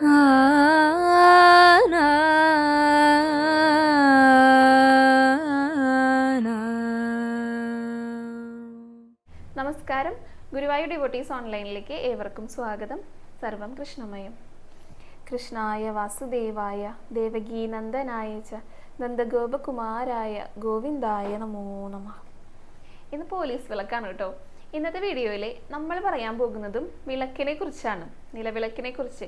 നമസ്കാരം. ഗുരുവായൂർ ഡിവോട്ടീസ് ഓൺലൈനിലേക്ക് ഏവർക്കും സ്വാഗതം. സർവം കൃഷ്ണമയം. കൃഷ്ണായ വാസുദേവായ ദേവകീനന്ദനായ ച നന്ദഗോപകുമാരായ ഗോവിന്ദായ നമോ നമ. ഇന്ന് പോലീസ് വിളക്കാണ് കേട്ടോ. ഇന്നത്തെ വീഡിയോയിൽ നമ്മൾ പറയാൻ പോകുന്നതും വിളക്കിനെ കുറിച്ചാണ്. നിലവിളക്കിനെ കുറിച്ച്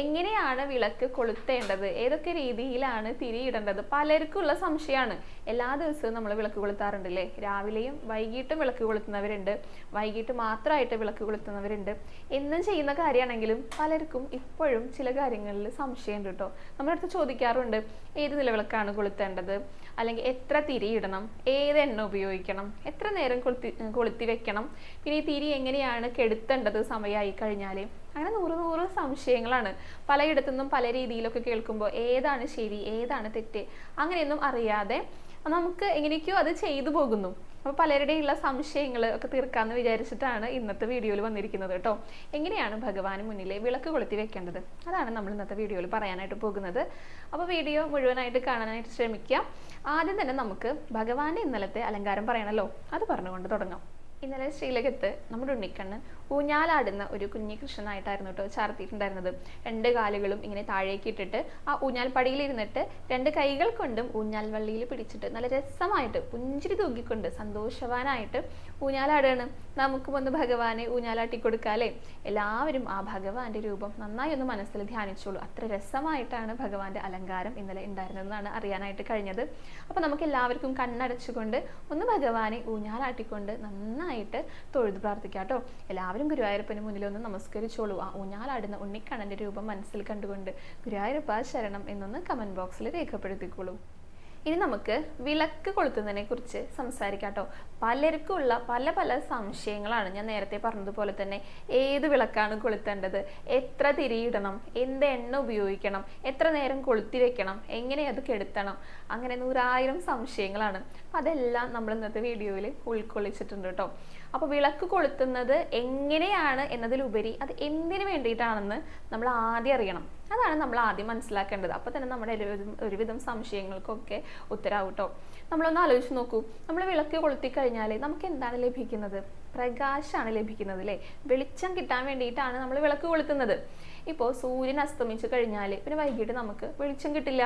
എങ്ങനെയാണ് വിളക്ക് കൊളുത്തേണ്ടത്? ഏതൊക്കെ രീതിയിലാണ് തിരിയിടേണ്ടത്? പലർക്കും ഉള്ള സംശയമാണ്. എല്ലാ ദിവസവും നമ്മൾ വിളക്ക് കൊളുത്താറുണ്ട് അല്ലേ രാവിലെയും വൈകിട്ടും വിളക്ക് കൊളുത്തുന്നവരുണ്ട്. വൈകിട്ട് മാത്രമായിട്ട് വിളക്ക് കൊളുത്തുന്നവരുണ്ട്. എന്നും ചെയ്യുന്ന കാര്യമാണെങ്കിലും പലർക്കും ഇപ്പോഴും ചില കാര്യങ്ങളിൽ സംശയമുണ്ട് കേട്ടോ. നമ്മുടെ അടുത്ത് ചോദിക്കാറുണ്ട് ഏത് നിലവിളക്കാണ് കൊളുത്തേണ്ടത്? അല്ലെങ്കിൽ എത്ര തിരി ഇടണം ഏത് എണ്ണ ഉപയോഗിക്കണം? എത്ര നേരം കൊളുത്തി കൊളുത്തി വെക്കണം? പിന്നെ ഈ തിരി എങ്ങനെയാണ് കെടുത്തേണ്ടത് സമയമായി കഴിഞ്ഞാൽ അങ്ങനെ നൂറ് നൂറ് സംശയങ്ങളാണ്. പലയിടത്തു നിന്നും പല രീതിയിലൊക്കെ കേൾക്കുമ്പോൾ ഏതാണ് ശരി ഏതാണ് തെറ്റ് അങ്ങനെയൊന്നും അറിയാതെ നമുക്ക് എങ്ങനെയൊക്കെയോ അത് ചെയ്തു പോകുന്നു. അപ്പോൾ പലരുടെയുള്ള സംശയങ്ങൾ ഒക്കെ തീർക്കാമെന്ന് വിചാരിച്ചിട്ടാണ് ഇന്നത്തെ വീഡിയോയിൽ വന്നിരിക്കുന്നത് കേട്ടോ. എങ്ങനെയാണ് ഭഗവാന് മുന്നിലെ വിളക്ക് കൊളുത്തി വെക്കേണ്ടത്? അതാണ് നമ്മൾ ഇന്നത്തെ വീഡിയോയിൽ പറയാനായിട്ട് പോകുന്നത്. അപ്പോൾ വീഡിയോ മുഴുവനായിട്ട് കാണാനായിട്ട് ശ്രമിക്കാം. ആദ്യം തന്നെ നമുക്ക് ഭഗവാന്റെ ഇന്നലത്തെ അലങ്കാരം പറയണല്ലോ. അത് പറഞ്ഞുകൊണ്ട് തുടങ്ങാം. ഇന്നലെ ശ്രീലകത്ത് നമ്മുടെ ഉണ്ണിക്കണ്ണൻ ഊഞ്ഞാലാടുന്ന ഒരു കുഞ്ഞി കൃഷ്ണനായിട്ടായിരുന്നു കേട്ടോ ചാർത്തിയിട്ടുണ്ടായിരുന്നത്. രണ്ട് കാലുകളും ഇങ്ങനെ താഴേക്ക് ഇട്ടിട്ട് ആ ഊഞ്ഞാൽപ്പടിയിൽ ഇരുന്നിട്ട് രണ്ട് കൈകൾ കൊണ്ടും ഊഞ്ഞാൽ വള്ളിയിൽ പിടിച്ചിട്ട് നല്ല രസമായിട്ട് പുഞ്ചിരി തൂക്കിക്കൊണ്ട് സന്തോഷവാനായിട്ട് ഊഞ്ഞാലാടുകയാണ് നമുക്കും ഒന്ന് ഭഗവാനെ ഊഞ്ഞാലാട്ടി കൊടുക്കാല്ലേ എല്ലാവരും ആ ഭഗവാന്റെ രൂപം നന്നായി ഒന്ന് മനസ്സിൽ ധ്യാനിച്ചോളൂ. അത്ര രസമായിട്ടാണ് ഭഗവാന്റെ അലങ്കാരം ഇന്നലെ ഉണ്ടായിരുന്നതെന്നാണ് അറിയാനായിട്ട് കഴിഞ്ഞത്. അപ്പോൾ നമുക്ക് എല്ലാവർക്കും കണ്ണടച്ചുകൊണ്ട് ഒന്ന് ഭഗവാനെ ഊഞ്ഞാലാട്ടിക്കൊണ്ട് നന്നായിട്ട് തൊഴുതു പ്രാർത്ഥിക്കാം കേട്ടോ. എല്ലാവരും ഗുരുവായൂരപ്പന് മുന്നിൽ ഒന്ന് നമസ്കരിച്ചോളൂ. ആ ഊഞ്ഞാലാടുന്ന ഉണ്ണിക്കണ്ണന്റെ രൂപം മനസ്സിൽ കണ്ടുകൊണ്ട് ഗുരുവായൂരപ്പ ശരണം എന്നൊന്ന് കമന്റ് ബോക്സിൽ രേഖപ്പെടുത്തിക്കോളൂ. ഇനി നമുക്ക് വിളക്ക് കൊളുത്തുന്നതിനെ കുറിച്ച് സംസാരിക്കാം കേട്ടോ. പലർക്കും ഉള്ള പല പല സംശയങ്ങളാണ് ഞാൻ നേരത്തെ പറഞ്ഞതുപോലെ തന്നെ ഏത് വിളക്കാണ് കൊളുത്തേണ്ടത്? എത്ര തിരിയിടണം എന്ത് എണ്ണ ഉപയോഗിക്കണം? എത്ര നേരം കൊളുത്തി വെക്കണം? എങ്ങനെ അത് കെടുത്തണം? അങ്ങനെ നൂറായിരം സംശയങ്ങളാണ്. അതെല്ലാം നമ്മൾ ഇന്നത്തെ വീഡിയോയിൽ ഉൾക്കൊള്ളിച്ചിട്ടുണ്ട് കേട്ടോ. അപ്പോൾ വിളക്ക് കൊളുത്തുന്നത് എങ്ങനെയാണ് എന്നതിലുപരി അത് എന്തിനു വേണ്ടിയിട്ടാണെന്ന് നമ്മൾ ആദ്യം അറിയണം. അതാണ് നമ്മൾ ആദ്യം മനസ്സിലാക്കേണ്ടത്. അപ്പോൾ തന്നെ നമ്മുടെ ഒരുവിധം ഒരുവിധം സംശയങ്ങൾക്കൊക്കെ ഉത്തരാവും കേട്ടോ നമ്മളൊന്ന് ആലോചിച്ച് നോക്കൂ. നമ്മൾ വിളക്ക് കൊളുത്തി കഴിഞ്ഞാൽ നമുക്ക് എന്താണ് ലഭിക്കുന്നത്? പ്രകാശമാണ് ലഭിക്കുന്നത് അല്ലേ വെളിച്ചം കിട്ടാൻ വേണ്ടിയിട്ടാണ് നമ്മൾ വിളക്ക് കൊളുത്തുന്നത്. ഇപ്പോൾ സൂര്യൻ അസ്തമിച്ചു കഴിഞ്ഞാൽ പിന്നെ വൈകിട്ട് നമുക്ക് വെളിച്ചം കിട്ടില്ല.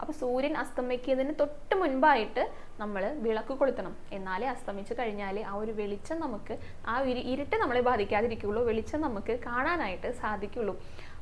അപ്പോൾ സൂര്യൻ അസ്തമിക്കുന്നതിന് തൊട്ട് മുൻപായിട്ട് നമ്മൾ വിളക്ക് കൊളുത്തണം. എന്നാലേ അസ്തമിച്ചു കഴിഞ്ഞാൽ ആ ഒരു വെളിച്ചം നമുക്ക് ആ ഒരു ഇരുട്ട് നമ്മളെ ബാധിക്കാതിരിക്കുള്ളൂ. വെളിച്ചം നമുക്ക് കാണാനായിട്ട് സാധിക്കുള്ളൂ.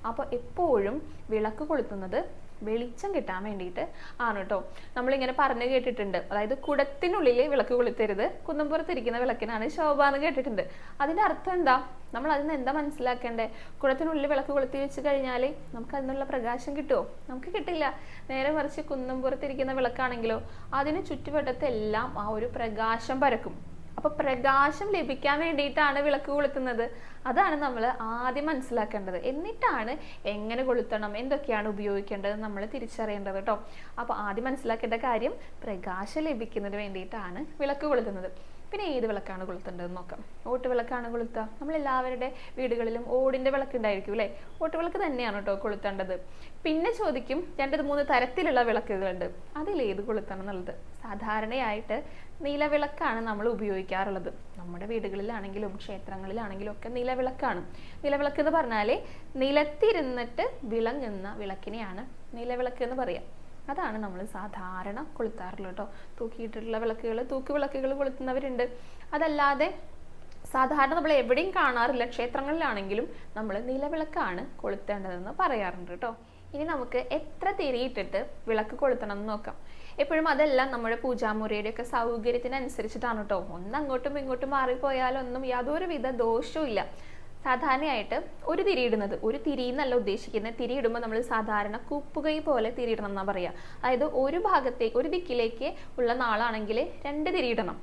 അപ്പോൾ എപ്പോഴും വിളക്ക് കൊളുത്തുന്നത് വെളിച്ചം കിട്ടാൻ വേണ്ടിയിട്ട് ആണ് കേട്ടോ നമ്മളിങ്ങനെ പറഞ്ഞു കേട്ടിട്ടുണ്ട്. അതായത് കുടത്തിനുള്ളിൽ വിളക്ക് കൊളുത്തരുത് കുന്നമ്പുറത്തിരിക്കുന്ന വിളക്കിനാണ് ശോഭ എന്ന് കേട്ടിട്ടുണ്ട്. അതിന്റെ അർത്ഥം എന്താ? നമ്മൾ അതിന് എന്താ മനസ്സിലാക്കേണ്ടേ? കുടത്തിനുള്ളിൽ വിളക്ക് കൊളുത്തി വെച്ച് കഴിഞ്ഞാൽ നമുക്ക് അതിനുള്ള പ്രകാശം കിട്ടുമോ നമുക്ക് കിട്ടില്ല. നേരെ മറിച്ച് കുന്നമ്പുറത്തിരിക്കുന്ന വിളക്കാണെങ്കിലോ അതിന് ചുറ്റുവട്ടത്തെല്ലാം ആ ഒരു പ്രകാശം പരക്കും. അപ്പൊ പ്രകാശം ലഭിക്കാൻ വേണ്ടിയിട്ടാണ് വിളക്ക് കൊളുത്തുന്നത്. അതാണ് നമ്മൾ ആദ്യം മനസ്സിലാക്കേണ്ടത്. എന്നിട്ടാണ് എങ്ങനെ കൊളുത്തണം എന്തൊക്കെയാണ് ഉപയോഗിക്കേണ്ടത് നമ്മൾ തിരിച്ചറിയേണ്ടത് കേട്ടോ. അപ്പോൾ ആദ്യം മനസ്സിലാക്കേണ്ട കാര്യം പ്രകാശം ലഭിക്കുന്നതിന് വേണ്ടിയിട്ടാണ് വിളക്ക് കൊളുത്തുന്നത്. പിന്നെ ഏത് വിളക്കാണ് കൊളുത്തേണ്ടത് നോക്കാം. ഓട്ട് വിളക്കാണ് കൊളുത്തുക. നമ്മൾ എല്ലാവരുടെ വീടുകളിലും ഓടിന്റെ വിളക്ക് ഉണ്ടായിരിക്കും അല്ലേ? ഓട്ട് വിളക്ക് തന്നെയാണ് കേട്ടോ കൊളുത്തേണ്ടത്. പിന്നെ ചോദിക്കും രണ്ട് മൂന്ന് തരത്തിലുള്ള വിളക്കുകളുണ്ട്. അതിൽ ഏത് കൊളുത്തണം എന്നുള്ളത്? സാധാരണയായിട്ട് നിലവിളക്കാണ് നമ്മൾ ഉപയോഗിക്കാറുള്ളത്. നമ്മുടെ വീടുകളിലാണെങ്കിലും ക്ഷേത്രങ്ങളിലാണെങ്കിലും ഒക്കെ നിലവിളക്കാണ്. നിലവിളക്ക് എന്ന് പറഞ്ഞാൽ നിലത്തിരുന്നിട്ട് വിളങ്ങുന്ന വിളക്കിനെയാണ് നിലവിളക്ക് എന്ന് പറയാം. അതാണ് നമ്മൾ സാധാരണ കൊളുത്താറുള്ളത് കേട്ടോ തൂക്കിയിട്ടുള്ള വിളക്കുകൾ തൂക്കി വിളക്കുകൾ കൊളുത്തുന്നവരുണ്ട്. അതല്ലാതെ സാധാരണ നമ്മൾ എവിടെയും കാണാറില്ല. ക്ഷേത്രങ്ങളിലാണെങ്കിലും നമ്മൾ നിലവിളക്കാണ് കൊളുത്തേണ്ടതെന്ന് പറയാറുണ്ട് കേട്ടോ ഇനി നമുക്ക് എത്ര തിരിയിട്ടിട്ട് വിളക്ക് കൊളുത്തണം എന്ന് നോക്കാം. എപ്പോഴും അതെല്ലാം നമ്മുടെ പൂജാമുറിയുടെ ഒക്കെ സൗകര്യത്തിനനുസരിച്ചിട്ടാണ് കേട്ടോ ഒന്ന് അങ്ങോട്ടും ഇങ്ങോട്ടും മാറിപ്പോയാലൊന്നും യാതൊരുവിധ ദോഷവും ഇല്ല സാധാരണയായിട്ട് ഒരു തിരി ഇടുന്നത് ഒരു തിരി എന്നല്ല ഉദ്ദേശിക്കുന്നത്. തിരിയിടുമ്പോൾ നമ്മൾ സാധാരണ കുപ്പുകൈ പോലെ തിരിയിടണം എന്നാ പറയുക അതായത് ഒരു ഭാഗത്തേക്ക് ഒരു ദിക്കിലേക്ക് ഉള്ള നാളാണെങ്കിൽ രണ്ട് ഇടണം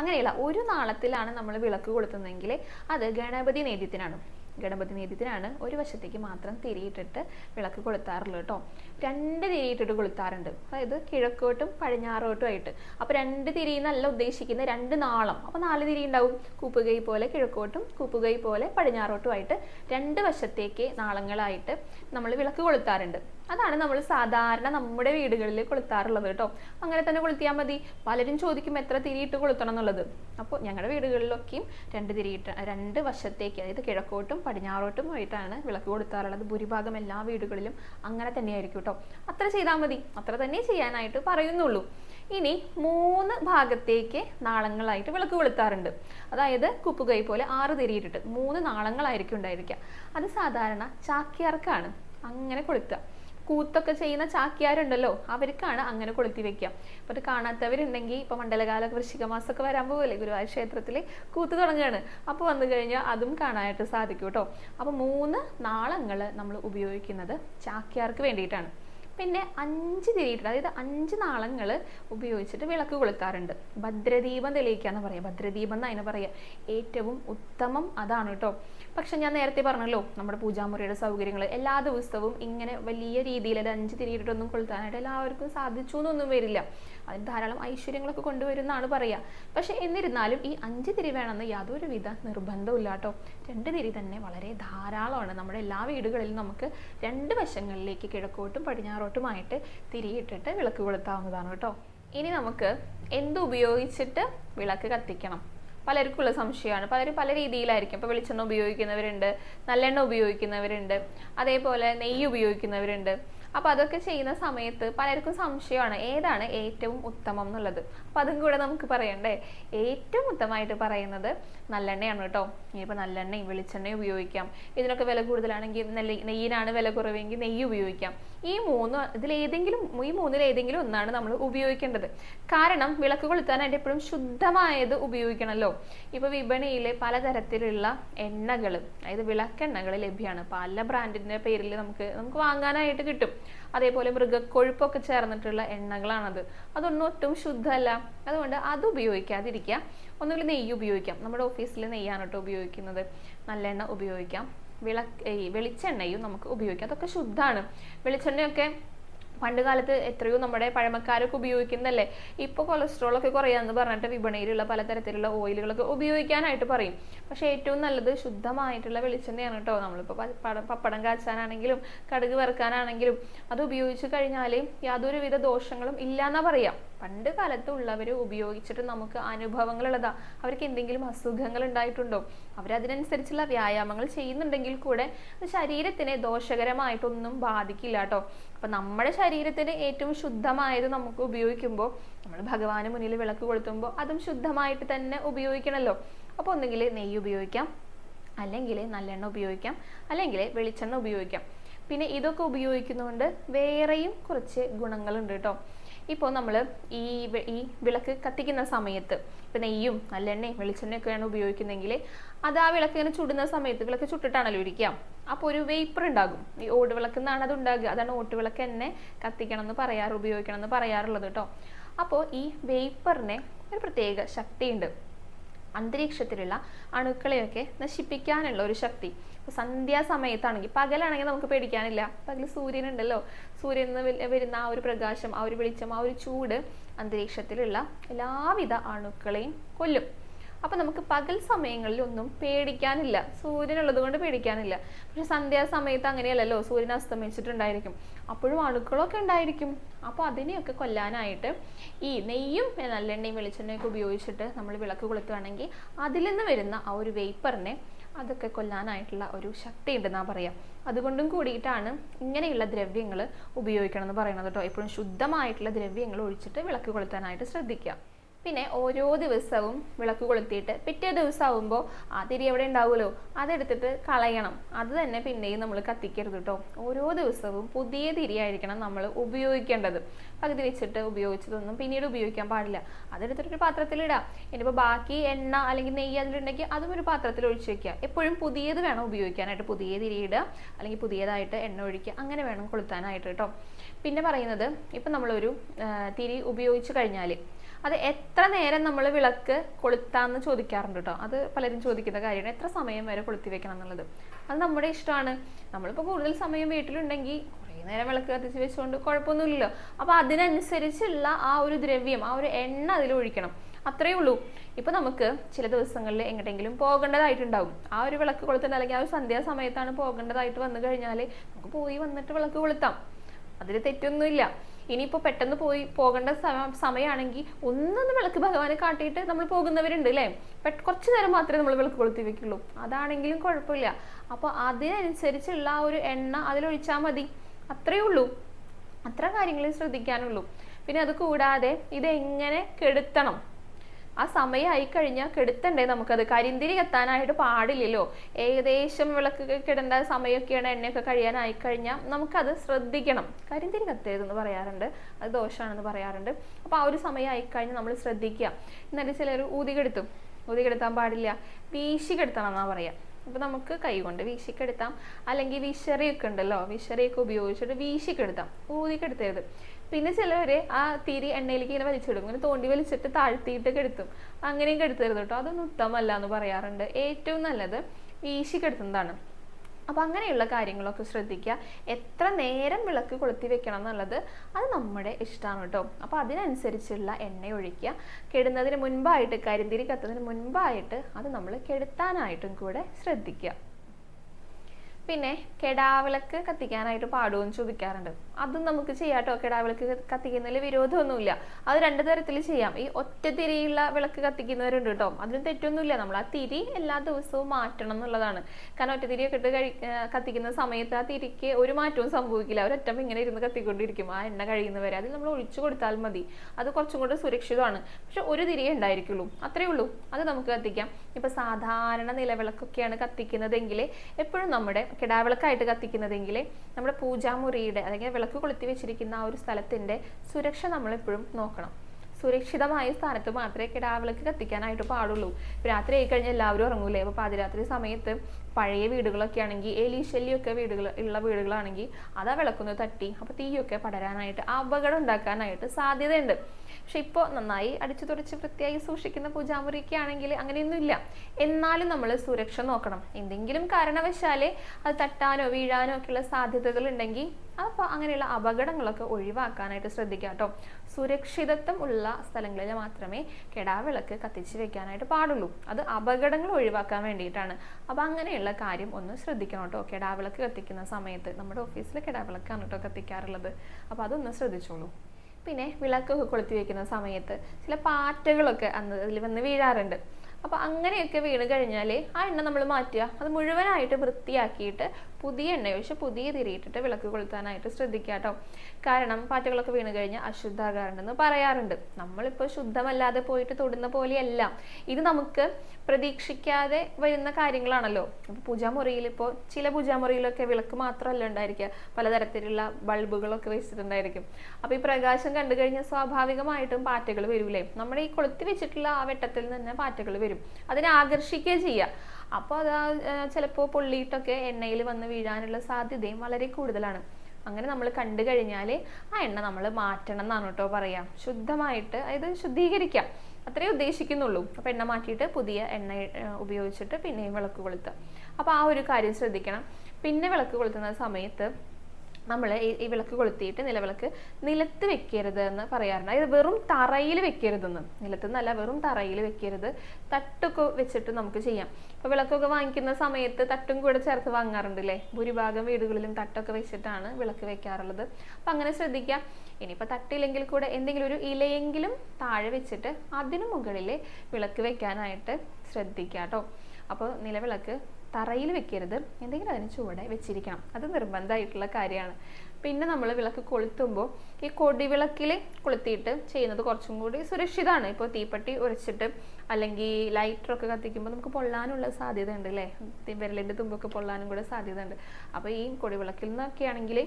അങ്ങനെയല്ല ഒരു നാളത്തിലാണ് നമ്മൾ വിളക്ക് കൊളുത്തുന്നതെങ്കിൽ അത് ഗണപതി നേദ്യത്തിനാണ്. ഗണപതി നേദ്യത്തിനാണ് ഒരു വശത്തേക്ക് മാത്രം തിരിയിട്ടിട്ട് വിളക്ക് കൊളുത്താറുള്ളൂ കേട്ടോ. രണ്ട് തിരിയിട്ടിട്ട് കൊളുത്താറുണ്ട്. അതായത് കിഴക്കോട്ടും പടിഞ്ഞാറോട്ടും ആയിട്ട്. അപ്പോൾ രണ്ട് തിരി എന്നല്ല ഉദ്ദേശിക്കുന്ന രണ്ട് നാളം. അപ്പോൾ നാല് തിരി ഉണ്ടാവും. കൂപ്പുകൈ പോലെ കിഴക്കോട്ടും കൂപ്പുകൈ പോലെ പടിഞ്ഞാറോട്ടും ആയിട്ട് രണ്ട് വശത്തേക്ക് നാളങ്ങളായിട്ട് നമ്മൾ വിളക്ക് കൊളുത്താറുണ്ട്. അതാണ് നമ്മൾ സാധാരണ നമ്മുടെ വീടുകളിൽ കൊളുത്താറുള്ളത് കേട്ടോ. അങ്ങനെ തന്നെ കൊളുത്തിയാൽ മതി. പലരും ചോദിക്കും എത്ര തിരിയിട്ട് കൊളുത്തണം എന്നുള്ളത്. അപ്പോൾ ഞങ്ങളുടെ വീടുകളിലൊക്കെയും രണ്ട് തിരിയിട്ട് രണ്ട് വശത്തേക്ക് അതായത് കിഴക്കോട്ടും പടിഞ്ഞാറോട്ടും ആയിട്ടാണ് വിളക്ക് കൊളുത്താറുള്ളത്. ഭൂരിഭാഗം എല്ലാ വീടുകളിലും അങ്ങനെ തന്നെയായിരിക്കും കേട്ടോ. അത്ര ചെയ്താൽ മതി. അത്ര തന്നെ ചെയ്യാനായിട്ട് പറയുന്നുള്ളൂ. ഇനി മൂന്ന് ഭാഗത്തേക്ക് നാളങ്ങളായിട്ട് വിളക്ക് കൊളുത്താറുണ്ട്. അതായത് കുപ്പുകൈ പോലെ ആറ് തിരിയിട്ടിട്ട് മൂന്ന് നാളങ്ങളായിരിക്കും ഉണ്ടായിരിക്കുക. അത് സാധാരണ ചാക്യാർക്കാണ്. അങ്ങനെ കൊളുത്തുക. കൂത്തൊക്കെ ചെയ്യുന്ന ചാക്യാരുണ്ടല്ലോ അവർക്കാണ് അങ്ങനെ കൊളുത്തി വെക്കുക. അപ്പോൾ അത് കാണാത്തവരുണ്ടെങ്കിൽ ഇപ്പോൾ മണ്ഡലകാല വൃശ്ചിക മാസമൊക്കെ വരാൻ പോകല്ലേ ഗുരുവായൂർ ക്ഷേത്രത്തിൽ കൂത്ത് തുടങ്ങുകയാണ്. അപ്പോൾ വന്നു കഴിഞ്ഞാൽ അതും കാണാനായിട്ട് സാധിക്കും കേട്ടോ. അപ്പോൾ മൂന്ന് നാളങ്ങൾ നമ്മൾ ഉപയോഗിക്കുന്നത് ചാക്യാർക്ക് വേണ്ടിയിട്ടാണ്. പിന്നെ അഞ്ച് തിരിയിട്ട് അതായത് അഞ്ച് നാളങ്ങൾ ഉപയോഗിച്ചിട്ട് വിളക്ക് കൊളുത്താറുണ്ട്. ഭദ്രദീപം തെളിയിക്കുക എന്ന് പറയാം. ഭദ്രദീപം എന്ന് അതിനെ പറയാം. ഏറ്റവും ഉത്തമം അതാണ് കേട്ടോ. പക്ഷെ ഞാൻ നേരത്തെ പറഞ്ഞല്ലോ നമ്മുടെ പൂജാമുറിയുടെ സൗകര്യങ്ങൾ എല്ലാ ദിവസവും ഇങ്ങനെ വലിയ രീതിയിൽ അത് അഞ്ച് തിരിയിട്ടൊന്നും കൊളുത്താനായിട്ട് എല്ലാവർക്കും സാധിച്ചു എന്നൊന്നും വരില്ല. അതിന് ധാരാളം ഐശ്വര്യങ്ങളൊക്കെ കൊണ്ടുവരുന്നതാണ് പറയുക. പക്ഷെ എന്നിരുന്നാലും ഈ അഞ്ച് തിരി വേണമെന്ന് യാതൊരു വിധ നിർബന്ധമില്ല കേട്ടോ രണ്ട് തിരി തന്നെ വളരെ ധാരാളമാണ്. നമ്മുടെ എല്ലാ വീടുകളിലും നമുക്ക് രണ്ട് വശങ്ങളിലേക്ക് കിഴക്കോട്ടും പടിഞ്ഞാറോട്ടുമായിട്ട് തിരിയിട്ടിട്ട് വിളക്ക് കൊളുത്താവുന്നതാണ് കേട്ടോ. ഇനി നമുക്ക് എന്തുപയോഗിച്ചിട്ട് വിളക്ക് കത്തിക്കണം? പലർക്കുള്ള സംശയമാണ്. പലരും പല രീതിയിലായിരിക്കും. ഇപ്പോൾ വെളിച്ചെണ്ണ ഉപയോഗിക്കുന്നവരുണ്ട് നല്ലെണ്ണ ഉപയോഗിക്കുന്നവരുണ്ട് അതേപോലെ നെയ്യ് ഉപയോഗിക്കുന്നവരുണ്ട്. അപ്പോൾ അതൊക്കെ ചെയ്യുന്ന സമയത്ത് പലർക്കും സംശയമാണ് ഏതാണ് ഏറ്റവും ഉത്തമം എന്നുള്ളത്. അപ്പോൾ അതും കൂടെ നമുക്ക് പറയണ്ടേ? ഏറ്റവും ഉത്തമമായിട്ട് പറയുന്നത് നല്ലെണ്ണയാണ് കേട്ടോ. ഇനിയിപ്പോൾ നല്ലെണ്ണയും വെളിച്ചെണ്ണയും ഉപയോഗിക്കാം. ഇതിനൊക്കെ വില കൂടുതലാണെങ്കിൽ നെല്ല് നെയ്യിനാണ് വില കുറവെങ്കിൽ നെയ്യ് ഉപയോഗിക്കാം. ഈ മൂന്ന് ഇതിലേതെങ്കിലും ഈ മൂന്നിൽ ഏതെങ്കിലും ഒന്നാണ് നമ്മൾ ഉപയോഗിക്കേണ്ടത്. കാരണം വിളക്ക് കൊളുത്താനായിട്ട് എപ്പോഴും ശുദ്ധമായത് ഉപയോഗിക്കണമല്ലോ. ഇപ്പോൾ വിപണിയിലെ പലതരത്തിലുള്ള എണ്ണകൾ അതായത് വിളക്കെണ്ണകൾ ലഭ്യമാണ്. പല ബ്രാൻഡിന്റെ പേരിൽ നമുക്ക് നമുക്ക് വാങ്ങാനായിട്ട് കിട്ടും. അതേപോലെ മൃഗക്കൊഴുപ്പൊക്കെ ചേർന്നിട്ടുള്ള എണ്ണകളാണത്. അതൊന്നും ഒട്ടും ശുദ്ധമല്ല. അതുകൊണ്ട് അത് ഉപയോഗിക്കാതിരിക്കുക. ഒന്നുകിൽ നെയ്യ് ഉപയോഗിക്കാം. നമ്മുടെ ഓഫീസിൽ നെയ്യാണ് കേട്ടോ ഉപയോഗിക്കുന്നത്. നല്ലെണ്ണ ഉപയോഗിക്കാം. വിള വെളിച്ചെണ്ണയും നമുക്ക് ഉപയോഗിക്കാം. അതൊക്കെ ശുദ്ധമാണ്. വെളിച്ചെണ്ണയൊക്കെ പണ്ട് കാലത്ത് എത്രയോ നമ്മുടെ പഴമക്കാരൊക്കെ ഉപയോഗിക്കുന്നല്ലേ ഇപ്പോൾ കൊളസ്ട്രോൾ ഒക്കെ കുറയാന്ന് പറഞ്ഞിട്ട് വിപണിയിലുള്ള പലതരത്തിലുള്ള ഓയിലുകളൊക്കെ ഉപയോഗിക്കാനായിട്ട് പറയും. പക്ഷേ ഏറ്റവും നല്ലത് ശുദ്ധമായിട്ടുള്ള വെളിച്ചെണ്ണയാണ് കേട്ടോ. നമ്മളിപ്പോൾ പപ്പടം കാച്ചാനാണെങ്കിലും കടുക് വറുക്കാനാണെങ്കിലും അത് ഉപയോഗിച്ച് കഴിഞ്ഞാൽ യാതൊരുവിധ ദോഷങ്ങളും ഇല്ലാന്നാ പറയാം. പണ്ട് കാലത്ത് ഉള്ളവർ ഉപയോഗിച്ചിട്ട് നമുക്ക് അനുഭവങ്ങളുള്ളതാ. അവർക്ക് എന്തെങ്കിലും അസുഖങ്ങൾ ഉണ്ടായിട്ടുണ്ടോ അവരതിനനുസരിച്ചുള്ള വ്യായാമങ്ങൾ ചെയ്യുന്നുണ്ടെങ്കിൽ കൂടെ ശരീരത്തിനെ ദോഷകരമായിട്ടൊന്നും ബാധിക്കില്ല കേട്ടോ. അപ്പം നമ്മുടെ ശരീരത്തിന് ഏറ്റവും ശുദ്ധമായത് നമുക്ക് ഉപയോഗിക്കുമ്പോൾ നമ്മൾ ഭഗവാന് മുന്നിൽ വിളക്ക് കൊളുത്തുമ്പോൾ അതും ശുദ്ധമായിട്ട് തന്നെ ഉപയോഗിക്കണമല്ലോ അപ്പോൾ ഒന്നുകിൽ നെയ്യ് ഉപയോഗിക്കാം അല്ലെങ്കിൽ നല്ലെണ്ണ ഉപയോഗിക്കാം അല്ലെങ്കിൽ വെളിച്ചെണ്ണ ഉപയോഗിക്കാം. പിന്നെ ഇതൊക്കെ ഉപയോഗിക്കുന്നതുകൊണ്ട് വേറെയും കുറച്ച് ഗുണങ്ങളുണ്ട് കേട്ടോ ഇപ്പോൾ നമ്മൾ ഈ ഈ വിളക്ക് കത്തിക്കുന്ന സമയത്ത് ഇപ്പം നെയ്യും നല്ലെണ്ണയും വെളിച്ചെണ്ണയൊക്കെയാണ് ഉപയോഗിക്കുന്നതെങ്കിൽ അത് ആ വിളക്ക് ഇങ്ങനെ ചുടുന്ന സമയത്ത് വിളക്ക് ചുട്ടിട്ടാണല്ലോ ഇരിക്കുക. അപ്പോൾ ഒരു വേപ്പർ ഉണ്ടാകും. ഈ ഓട് വിളക്ക് എന്നാണ് അത് ഉണ്ടാകുക. അതാണ് ഓട്ടുവിളക്ക് തന്നെ കത്തിക്കണം എന്ന് പറയാറ് ഉപയോഗിക്കണം എന്ന് പറയാറുള്ളത് കേട്ടോ. അപ്പോൾ ഈ വേപ്പറിന് ഒരു പ്രത്യേക ശക്തിയുണ്ട്. അന്തരീക്ഷത്തിലുള്ള അണുക്കളെയൊക്കെ നശിപ്പിക്കാനുള്ള ഒരു ശക്തി. സന്ധ്യാസമയത്താണെങ്കിൽ പകലാണെങ്കിൽ നമുക്ക് പേടിക്കാനില്ല. പകൽ സൂര്യനുണ്ടല്ലോ. സൂര്യനിൽ നിന്ന് വരുന്ന ആ ഒരു പ്രകാശം ആ ഒരു വെളിച്ചം ആ ഒരു ചൂട് അന്തരീക്ഷത്തിലുള്ള എല്ലാവിധ അണുക്കളെയും കൊല്ലും. അപ്പം നമുക്ക് പകൽ സമയങ്ങളിൽ ഒന്നും പേടിക്കാനില്ല. സൂര്യനുള്ളത് കൊണ്ട് പേടിക്കാനില്ല. പക്ഷെ സന്ധ്യാസമയത്ത് അങ്ങനെയല്ലല്ലോ സൂര്യൻ അസ്തമിച്ചിട്ടുണ്ടായിരിക്കും. അപ്പോഴും അണുക്കളൊക്കെ ഉണ്ടായിരിക്കും. അപ്പോൾ അതിനെയൊക്കെ കൊല്ലാനായിട്ട് ഈ നെയ്യും നല്ലെണ്ണയും വെളിച്ചെണ്ണയൊക്കെ ഉപയോഗിച്ചിട്ട് നമ്മൾ വിളക്ക് കൊളുത്തുകയാണെങ്കിൽ അതിൽ നിന്ന് വരുന്ന ആ ഒരു വേപ്പറിനെ അതൊക്കെ കൊല്ലാനായിട്ടുള്ള ഒരു ശക്തി ഉണ്ടെന്നാ പറയാം. അതുകൊണ്ടും കൂടിയിട്ടാണ് ഇങ്ങനെയുള്ള ദ്രവ്യങ്ങൾ ഉപയോഗിക്കണം എന്ന് പറയുന്നത് കേട്ടോ. എപ്പോഴും ശുദ്ധമായിട്ടുള്ള ദ്രവ്യങ്ങൾ ഒഴിച്ചിട്ട് വിളക്ക് കൊളുത്താനായിട്ട് ശ്രദ്ധിക്കുക. പിന്നെ ഓരോ ദിവസവും വിളക്ക് കൊളുത്തിയിട്ട് പിറ്റേ ദിവസം ആകുമ്പോൾ ആ തിരി എവിടെ ഉണ്ടാവുമല്ലോ? അതെടുത്തിട്ട് കളയണം. അത് തന്നെ പിന്നെയും നമ്മൾ കത്തിക്കരുത് കേട്ടോ ഓരോ ദിവസവും പുതിയ തിരിയായിരിക്കണം നമ്മൾ ഉപയോഗിക്കേണ്ടത്. പകുതി വെച്ചിട്ട് ഉപയോഗിച്ചതൊന്നും പിന്നീട് ഉപയോഗിക്കാൻ പാടില്ല. അതെടുത്തിട്ട് ഒരു പാത്രത്തിലിടാം ഇനിയിപ്പോൾ ബാക്കി എണ്ണ അല്ലെങ്കിൽ നെയ്യ് അതിലുണ്ടെങ്കിൽ അതും ഒരു പാത്രത്തിൽ ഒഴിച്ച് വെക്കുക. എപ്പോഴും പുതിയത് വേണം ഉപയോഗിക്കാനായിട്ട്. പുതിയ തിരിയിടുക അല്ലെങ്കിൽ പുതിയതായിട്ട് എണ്ണ ഒഴിക്കുക. അങ്ങനെ വേണം കൊളുത്താനായിട്ട് കേട്ടോ പിന്നെ പറയുന്നത് ഇപ്പം നമ്മളൊരു തിരി ഉപയോഗിച്ച് കഴിഞ്ഞാൽ അത് എത്ര നേരം നമ്മൾ വിളക്ക് കൊളുത്താന്ന് ചോദിക്കാറുണ്ട് കേട്ടോ അത് പലരും ചോദിക്കുന്ന കാര്യമാണ്. എത്ര സമയം വരെ കൊളുത്തി വെക്കണം എന്നുള്ളത്. അത് നമ്മുടെ ഇഷ്ടമാണ്. നമ്മളിപ്പോൾ കൂടുതൽ സമയം വീട്ടിലുണ്ടെങ്കിൽ കുറേ നേരം വിളക്ക് കത്തിച്ച് വെച്ചുകൊണ്ട് കുഴപ്പമൊന്നുമില്ലല്ലോ. അപ്പോൾ അതിനനുസരിച്ചുള്ള ആ ഒരു ദ്രവ്യം ആ ഒരു എണ്ണ അതിൽ ഒഴിക്കണം. അത്രയേ ഉള്ളൂ. ഇപ്പൊ നമുക്ക് ചില ദിവസങ്ങളിൽ എങ്ങോട്ടെങ്കിലും പോകേണ്ടതായിട്ടുണ്ടാവും. ആ ഒരു വിളക്ക് കൊളുത്തേണ്ട അല്ലെങ്കിൽ ആ ഒരു സന്ധ്യാസമയത്താണ് പോകേണ്ടതായിട്ട് വന്നു കഴിഞ്ഞാൽ നമുക്ക് പോയി വന്നിട്ട് വിളക്ക് കൊളുത്താം. അതിൽ തെറ്റൊന്നുമില്ല. ഇനിയിപ്പോൾ പെട്ടെന്ന് പോയി പോകേണ്ട സമയമാണെങ്കിൽ ഒന്നൊന്ന് വിളക്ക് ഭഗവാനെ കാട്ടിയിട്ട് നമ്മൾ പോകുന്നവരുണ്ട് അല്ലേ കുറച്ച് നേരം മാത്രമേ നമ്മൾ വിളക്ക് കൊളുത്തി വെക്കുള്ളൂ അതാണെങ്കിലും കുഴപ്പമില്ല. അപ്പോൾ അതിനനുസരിച്ചുള്ള ആ ഒരു എണ്ണ അതിലൊഴിച്ചാൽ മതി. അത്രയേ ഉള്ളൂ. അത്ര കാര്യങ്ങളെ ശ്രദ്ധിക്കാനുള്ളൂ. പിന്നെ അത് കൂടാതെ ഇതെങ്ങനെ കെടുത്തണം? ആ സമയമായി കഴിഞ്ഞാൽ കെടുത്തണ്ടേ നമുക്കത്? കരിന്തിരി കത്താനായിട്ട് പാടില്ലല്ലോ. ഏകദേശം വിളക്ക് കിടേണ്ട സമയമൊക്കെയാണ് എണ്ണയൊക്കെ കഴിയാനായി കഴിഞ്ഞാൽ നമുക്കത് ശ്രദ്ധിക്കണം. കരിന്തിരി കത്തരുതെന്ന് പറയാറുണ്ട്. അത് ദോഷമാണെന്ന് പറയാറുണ്ട്. അപ്പോൾ ആ ഒരു സമയമായി കഴിഞ്ഞാൽ നമ്മൾ ശ്രദ്ധിക്കുക. എന്നിട്ട് ചിലർ ഊതി കെടുത്തും. ഊതി കെടുത്താൻ പാടില്ല. വീശി കെടുത്തണം എന്നാ പറയാ. അപ്പോൾ നമുക്ക് കൈകൊണ്ട് വീശിക്കെടുത്താം അല്ലെങ്കിൽ വിശറിയൊക്കെ ഉണ്ടല്ലോ. വിശറിയൊക്കെ ഉപയോഗിച്ചിട്ട് വീശിക്കെടുത്താം ഊതിക്കെടുത്തരുത് പിന്നെ ചിലവര് ആ തിരി എണ്ണയിലേക്ക് ഇങ്ങനെ വലിച്ചിടും. ഇങ്ങനെ തോണ്ടി വലിച്ചിട്ട് താഴ്ത്തിയിട്ട് കെടുത്തും അങ്ങനെയും കെടുത്തരുത് കേട്ടോ അതൊന്നും ഉത്തമല്ല എന്ന് പറയാറുണ്ട്. ഏറ്റവും നല്ലത് വീശിക്കെടുത്തുന്നതാണ് അപ്പം അങ്ങനെയുള്ള കാര്യങ്ങളൊക്കെ ശ്രദ്ധിക്കുക. എത്ര നേരം വിളക്ക് കൊളുത്തി വെക്കണം എന്നുള്ളത് അത് നമ്മുടെ ഇഷ്ടമാണ് കേട്ടോ അപ്പോൾ അതിനനുസരിച്ചുള്ള എണ്ണ ഒഴിക്കുക. കെടുന്നതിന് മുൻപായിട്ട് കരിന്തിരി കത്തുന്നതിന് മുൻപായിട്ട് അത് നമ്മൾ കെടുത്താനായിട്ടും കൂടെ ശ്രദ്ധിക്കുക. പിന്നെ കെടാവിളക്ക് കത്തിക്കാനായിട്ട് പാടുമെന്ന് ചോദിക്കാറുണ്ട്. അതും നമുക്ക് ചെയ്യാം കേട്ടോ കെടാവിളക്ക് കത്തിക്കുന്നതിൽ വിരോധമൊന്നുമില്ല. അത് രണ്ടു തരത്തിൽ ചെയ്യാം. ഈ ഒറ്റ തിരിയുള്ള വിളക്ക് കത്തിക്കുന്നവരുണ്ട് കേട്ടോ. അതിന് തെറ്റൊന്നുമില്ല. നമ്മൾ ആ തിരി എല്ലാ ദിവസവും മാറ്റണം എന്നുള്ളതാണ്. കാരണം ഒറ്റ തിരിയൊക്കെ ഇട്ട് കഴി കത്തിക്കുന്ന സമയത്ത് ആ തിരിക്ക് ഒരു മാറ്റവും സംഭവിക്കില്ല. ഒരൊറ്റം ഇങ്ങനെ ഇരുന്ന് കത്തിക്കൊണ്ടിരിക്കും. ആ എണ്ണ കഴിയുന്നവരെ. അതിൽ നമ്മൾ ഒഴിച്ചു കൊടുത്താൽ മതി. അത് കുറച്ചും കൂടെ സുരക്ഷിതമാണ്. പക്ഷെ ഒരു തിരിയേ ഉണ്ടായിരിക്കുള്ളൂ. അത്രേ ഉള്ളൂ. അത് നമുക്ക് കത്തിക്കാം. ഇപ്പൊ സാധാരണ നിലവിളക്കൊക്കെയാണ് കത്തിക്കുന്നതെങ്കിൽ എപ്പോഴും നമ്മുടെ കിടാവിളക്കായിട്ട് കത്തിക്കുന്നതെങ്കിൽ നമ്മുടെ പൂജാമുറിയുടെ അല്ലെങ്കിൽ വിളക്ക് കൊളുത്തി വെച്ചിരിക്കുന്ന ആ ഒരു സ്ഥലത്തിന്റെ സുരക്ഷ നമ്മളെപ്പോഴും നോക്കണം. സുരക്ഷിതമായ സ്ഥാനത്ത് മാത്രമേ കിടാവിളക്ക് കത്തിക്കാനായിട്ട് പാടുള്ളൂ. രാത്രി ആയി കഴിഞ്ഞാൽ എല്ലാവരും ഉറങ്ങൂലേ? അപ്പോൾ പാതിരാത്രി സമയത്ത് പഴയ വീടുകളൊക്കെ ആണെങ്കിൽ എലി ശല്യമൊക്കെ വീടുകൾ ഉള്ള വീടുകളാണെങ്കിൽ അതാ വിളക്കൊന്ന് തട്ടി അപ്പോൾ തീയൊക്കെ പടരാനായിട്ട് അപകടം ഉണ്ടാക്കാനായിട്ട് സാധ്യതയുണ്ട്. പക്ഷെ ഇപ്പോൾ നന്നായി അടിച്ചു തുടച്ച് വൃത്തിയായി സൂക്ഷിക്കുന്ന പൂജാമുറിയൊക്കെ ആണെങ്കിൽ അങ്ങനെയൊന്നും ഇല്ല എന്നാലും നമ്മൾ സുരക്ഷ നോക്കണം. എന്തെങ്കിലും കാരണവശാലേ അത് തട്ടാനോ വീഴാനോ ഒക്കെയുള്ള സാധ്യതകൾ ഉണ്ടെങ്കിൽ അപ്പോൾ അങ്ങനെയുള്ള അപകടങ്ങളൊക്കെ ഒഴിവാക്കാനായിട്ട് ശ്രദ്ധിക്കുക കേട്ടോ. സുരക്ഷിതത്വം ഉള്ള സ്ഥലങ്ങളിൽ മാത്രമേ കെടാവിളക്ക് കത്തിച്ച് വെക്കാനായിട്ട് പാടുള്ളൂ. അത് അപകടങ്ങൾ ഒഴിവാക്കാൻ വേണ്ടിയിട്ടാണ്. അപ്പോൾ അങ്ങനെയുള്ള കാര്യം ഒന്ന് ശ്രദ്ധിക്കണം കേട്ടോ. കെടാവിളക്ക് കത്തിക്കുന്ന സമയത്ത് നമ്മുടെ ഓഫീസിൽ കെടാവിളക്കാണ് കേട്ടോ കത്തിക്കാറുള്ളത്. അപ്പോൾ അതൊന്ന് ശ്രദ്ധിച്ചോളൂ. പിന്നെ വിളക്കൊക്കെ കൊളുത്തി വെക്കുന്ന സമയത്ത് ചില പാറ്റകളൊക്കെ അന്ന് അതിൽ വന്ന് വീഴാറുണ്ട്. അപ്പോൾ അങ്ങനെയൊക്കെ വീണ് കഴിഞ്ഞാൽ ആ എണ്ണ നമ്മൾ മാറ്റുക. അത് മുഴുവനായിട്ട് വൃത്തിയാക്കിയിട്ട് പുതിയ എണ്ണ ഒഴിച്ച് പുതിയ തിരിയിട്ടിട്ട് വിളക്ക് കൊളുത്താനായിട്ട് ശ്രദ്ധിക്കുക കേട്ടോ കാരണം പാറ്റകളൊക്കെ വീണ് കഴിഞ്ഞാൽ അശുദ്ധാകാറുണ്ടെന്ന് പറയാറുണ്ട്. നമ്മളിപ്പോൾ ശുദ്ധമല്ലാതെ പോയിട്ട് തൊടുന്ന പോലെയല്ല. ഇത് നമുക്ക് പ്രതീക്ഷിക്കാതെ വരുന്ന കാര്യങ്ങളാണല്ലോ. ഇപ്പോൾ പൂജാമുറിയിൽ ഇപ്പോൾ ചില പൂജാമുറിയിലൊക്കെ വിളക്ക് മാത്രമല്ല ഉണ്ടായിരിക്കുക. പലതരത്തിലുള്ള ബൾബുകളൊക്കെ വെച്ചിട്ടുണ്ടായിരിക്കും. അപ്പോൾ ഈ പ്രകാശം കണ്ടു കഴിഞ്ഞാൽ സ്വാഭാവികമായിട്ടും പാറ്റകൾ വരൂലേ? നമ്മുടെ ഈ കൊളുത്തി വെച്ചിട്ടുള്ള ആ വെട്ടത്തിൽ നിന്ന് തന്നെ പാറ്റകൾ വരും. അതിനെ ആകർഷിക്കുക ചെയ്യുക. അപ്പോൾ അത് ചിലപ്പോൾ പൊള്ളിയിട്ടൊക്കെ എണ്ണയിൽ വന്ന് വീഴാനുള്ള സാധ്യതയും വളരെ കൂടുതലാണ്. അങ്ങനെ നമ്മൾ കണ്ടു കഴിഞ്ഞാൽ ആ എണ്ണ നമ്മൾ മാറ്റണം എന്നാണ് കേട്ടോ പറയാം. ശുദ്ധമായിട്ട് അതായത് ശുദ്ധീകരിക്കാം. അത്രേ ഉദ്ദേശിക്കുന്നുള്ളൂ. അപ്പോൾ എണ്ണ മാറ്റിയിട്ട് പുതിയ എണ്ണ ഉപയോഗിച്ചിട്ട് പിന്നെയും വിളക്ക് കൊളുത്തുക. അപ്പോൾ ആ ഒരു കാര്യം ശ്രദ്ധിക്കണം. പിന്നെ വിളക്ക് കൊളുത്തുന്ന സമയത്ത് നമ്മൾ ഈ വിളക്ക് കൊളുത്തിയിട്ട് നിലവിളക്ക് നിലത്ത് വെക്കരുത് എന്ന് പറയാറുണ്ട്. ഇത് വെറും തറയിൽ വെക്കരുതെന്ന്. നിലത്ത് എന്നല്ല വെറും തറയിൽ വെക്കരുത്. തട്ടൊക്കെ വെച്ചിട്ട് നമുക്ക് ചെയ്യാം. ഇപ്പൊ വിളക്കൊക്കെ വാങ്ങിക്കുന്ന സമയത്ത് തട്ടും കൂടെ ചേർത്ത് വാങ്ങാറുണ്ട് അല്ലേ ഭൂരിഭാഗം വീടുകളിലും തട്ടൊക്കെ വെച്ചിട്ടാണ് വിളക്ക് വെക്കാറുള്ളത്. അപ്പൊ അങ്ങനെ ശ്രദ്ധിക്കാം. ഇനിയിപ്പോൾ തട്ടില്ലെങ്കിൽ കൂടെ എന്തെങ്കിലും ഒരു ഇലയെങ്കിലും താഴെ വെച്ചിട്ട് അതിനു മുകളിൽ വിളക്ക് വെക്കാനായിട്ട് ശ്രദ്ധിക്കാം കേട്ടോ അപ്പോൾ നിലവിളക്ക് തറയിൽ വെക്കരുത്. എന്തെങ്കിലും അതിന് ചുവടെ വെച്ചിരിക്കണം. അത് നിർബന്ധമായിട്ടുള്ള കാര്യമാണ്. പിന്നെ നമ്മൾ വിളക്ക് കൊളുത്തുമ്പോൾ ഈ കൊടിവിളക്കിൽ കൊളുത്തിയിട്ട് ചെയ്യുന്നത് കുറച്ചും കൂടി സുരക്ഷിതമാണ് ഇപ്പോൾ തീപ്പെട്ടി ഉരച്ചിട്ട് അല്ലെങ്കിൽ ലൈറ്ററൊക്കെ കത്തിക്കുമ്പോൾ നമുക്ക് പൊള്ളാനുള്ള സാധ്യത ഉണ്ട് അല്ലേ വിരലിന്റെ തുമ്പൊക്കെ പൊള്ളാനും കൂടെ സാധ്യത ഉണ്ട് അപ്പോൾ ഈ കൊടിവിളക്കിൽ നിന്നൊക്കെ ആണെങ്കിൽ